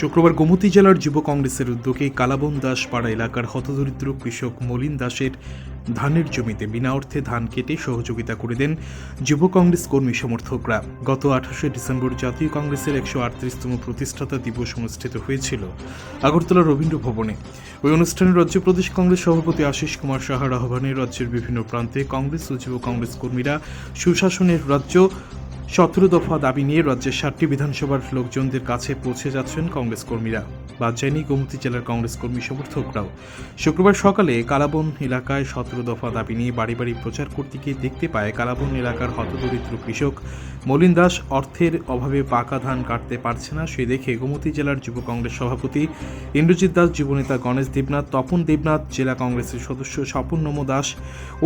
শুক্রবার গোমতী জেলার যুব কংগ্রেসের উদ্যোগে কালাবন দাস পাড়া এলাকার হতদরিদ্র কৃষক মলিন দাসের ধানের জমিতে বিনা অর্থে ধান কেটে সহযোগিতা করে দেন যুব কংগ্রেস কর্মী সমর্থকরা। গত আঠাশে ডিসেম্বর জাতীয় কংগ্রেসের একশো আটত্রিশতম প্রতিষ্ঠাতা দিবস অনুষ্ঠিত হয়েছিল আগরতলা রবীন্দ্র ভবনে। ওই অনুষ্ঠানে রাজ্য প্রদেশ কংগ্রেস সভাপতি আশিস কুমার সাহার আহ্বানে রাজ্যের বিভিন্ন প্রান্তে কংগ্রেস ও যুব কংগ্রেস কর্মীরা সুশাসনের রাজ্য সতেরো দফা দাবি নিয়ে রাজ্যের ষাটটি বিধানসভার লোকজনদের কাছে পৌঁছে যাচ্ছেন কংগ্রেস কর্মীরা। বাদ যায়নি গোমতী জেলার কংগ্রেস কর্মী সমর্থকরাও। শুক্রবার সকালে কালাবন এলাকায় সতেরো দফা দাবি নিয়ে বাড়ি বাড়ি প্রচার করতে গিয়ে দেখতে পায় কালাবন এলাকার হতদরিদ্র কৃষক। মলিন দাস অর্থের অভাবে পাকা ধান কাটতে পারছে না, সে দেখে গোমতী জেলার যুব কংগ্রেস সভাপতি ইন্দ্রজিৎ দাস, যুবনেতা গণেশ দেবনাথ, তপন দেবনাথ, জেলা কংগ্রেসের সদস্য স্বপন নম দাস,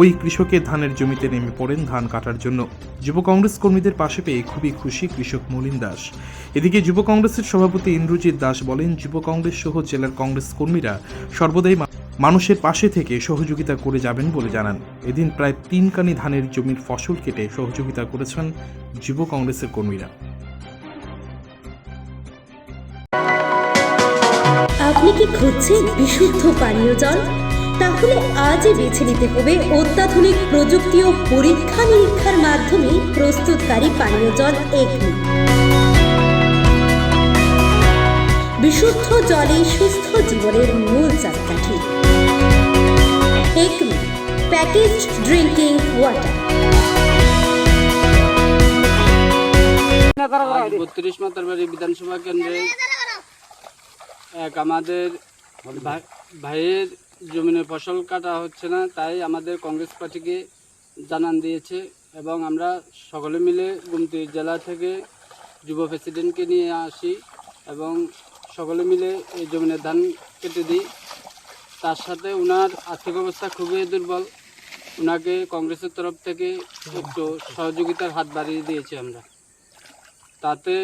ওই কৃষকের ধানের জমিতে নেমে পড়েন ধান কাটার জন্য। যুব কংগ্রেস কর্মীদের পাশে পেয়ে খুবই খুশি কৃষক মলিন দাস। এদিকে যুব কংগ্রেসের সভাপতি ইন্দ্রজিৎ দাস বলেন, যুব কংগ্রেস সহ জেলার কংগ্রেস কর্মীরা সর্বদাই মানুষের পাশে থেকে সহযোগিতা করে যাবেন বলে জানান। এদিন প্রায় তিন কানি ধানের জমির ফসল কেটে সহযোগিতা করেছেন যুব কংগ্রেসের কর্মীরা। আপনি কি খুঁজছেন বিশুদ্ধ পানীয় জল? তাহলে আজই বেছে নিতে হবে অত্যাধুনিক প্রযুক্তি ও পরীক্ষা নিরীক্ষার মাধ্যমে প্রস্তুতকারী পানীয় জল একমি বিশুদ্ধ জলে সুস্থ জীবনের মূল চাকাঠি একমি প্যাকেজড ড্রিঙ্কিং ওয়াটার। বত্রিশ মাতারবাড়ি বিধানসভা কেন্দ্রে এক আমাদের ভাই- ভাইয়ের জমিনে ফসল কাটা হচ্ছে না, তাই আমাদের কংগ্রেস পার্টিকে জানান দিয়েছে এবং আমরা সকলে মিলে গুমতি জেলা থেকে যুব প্রেসিডেন্টকে নিয়ে আসি এবং সকলে মিলে এই জমিনের ধান কেটে দিই। তার সাথে ওনার আর্থিক অবস্থা খুবই দুর্বল। ওনাকে কংগ্রেসের তরফ থেকে একটু সহযোগিতার হাত বাড়িয়ে দিয়েছি আমরা। তাতে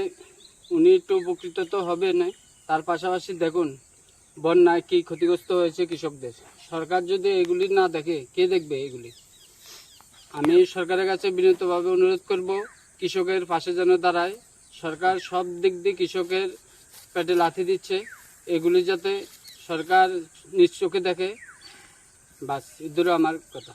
উনি একটু উপকৃত তো হবে না তার পাশাপাশি দেখুন বন্যায় কী ক্ষতিগ্রস্ত হয়েছে কৃষকদের? সরকার যদি এগুলি না দেখে, কে দেখবে এগুলি? আমি সরকারের কাছে বিনীতভাবে অনুরোধ করব, কৃষকের পাশে যেন দাঁড়ায়। সরকার সব দিক দিয়ে কৃষকের পেটে লাথি দিচ্ছে। এগুলি যাতে সরকার নিজ চোখে দেখে। বাস এদুরও আমার কথা।